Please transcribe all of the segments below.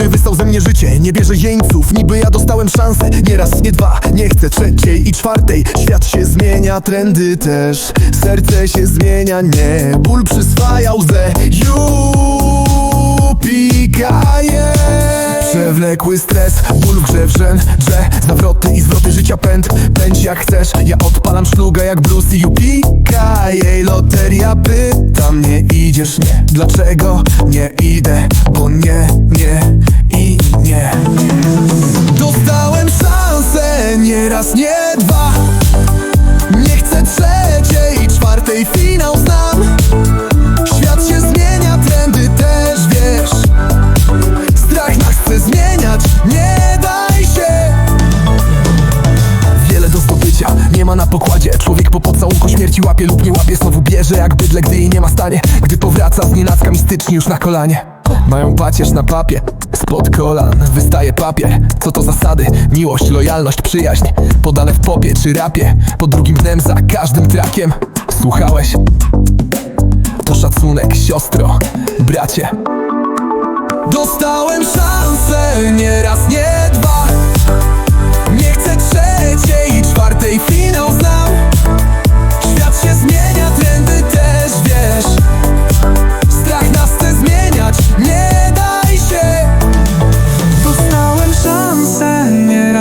który wystał ze mnie życie Nie bierze jeńców, niby ja dostałem szansę Nie raz, nie dwa, nie chcę trzeciej i czwartej. Świat się zmienia, trendy też. Serce się zmienia, nie. Ból przyswaja łzę Jupikaje Przewlekły stres, ból w grze wrzęd Drze, zawroty i zwroty życia pęd. Pędź jak chcesz, ja odpalam szlugę jak blues i Jupika loteria pyta mnie Idziesz? Nie. Dlaczego nie idę? Bo nie, nie dwa. Nie chcę trzeciej i czwartej, finał znam. Świat się zmienia, trendy też wiesz. Strach nas chce zmieniać, nie daj się. Wiele do zdobycia, nie ma na pokładzie. Człowiek po pocałunku śmierci łapie lub nie łapie Znowu bierze jak bydle, gdy jej nie ma stanie. Gdy powraca z nienacka mistycznie już na kolanie. Mają pacierz na papie Spod kolan wystaje papier Co to zasady? Miłość, lojalność, przyjaźń Podane w popie czy rapie Po drugim dnem za każdym trakiem Słuchałeś? To szacunek, siostro, bracie Dostałem szansę, nie raz, nie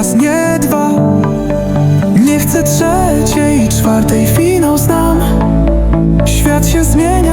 raz, nie dwa. Nie chcę trzeciej czwartej, finał znam. Świat się zmienia,